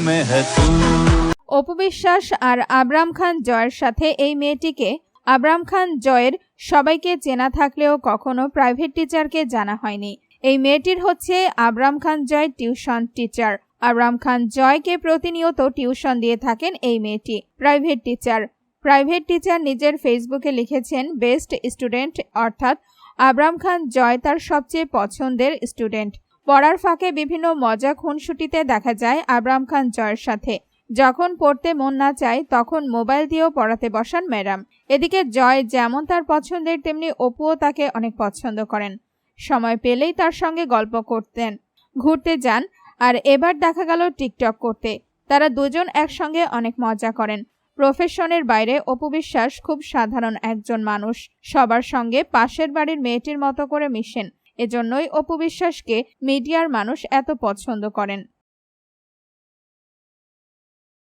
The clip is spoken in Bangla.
में है तू অপবিশ্বাস আর আবরাম খান জয়ের সাথে এই মেয়েটিকে আবরাম খান জয়ের সবাইকে চেনা থাকলেও কখনো প্রাইভেট টিচারকে জানা হয়নি এই মেয়েটির হচ্ছে আবরাম খান জয় টিউশন টিচার আবরাম খান জয়কে প্রতিনিয়ত টিউশন দিয়ে থাকেন এই মেয়েটি প্রাইভেট টিচার প্রাইভেট টিচার নিজের ফেসবুকে লিখেছেন বেস্ট স্টুডেন্ট অর্থাৎ আবরাম খান জয় তার সবচেয়ে পছন্দের স্টুডেন্ট পড়ার ফাঁকে বিভিন্ন মজা খুনসুটিতে দেখা যায় আবরাম খান জয়ের সাথে। যখন পড়তে মন না চায়, তখন মোবাইল দিয়েও পড়াতে বসান ম্যাডাম। এদিকে জয় যেমন তার পছন্দের, তেমনি অপুও তাকে অনেক পছন্দ করেন। সময় পেলেই তার সঙ্গে গল্প করতেন। ঘুরতে যান, আর এবার দেখা গেল টিকটক করতে। তারা দুজন একসঙ্গে অনেক মজা করেন। প্রফেশনের বাইরে অপু বিশ্বাস খুব সাধারণ একজন মানুষ। সবার সঙ্গে পাশের বাড়ির মেয়েটির মতো করে মিশেন। এজন্যই অপবিশ্বাসকে মিডিয়ার মানুষ এত পছন্দ করেন।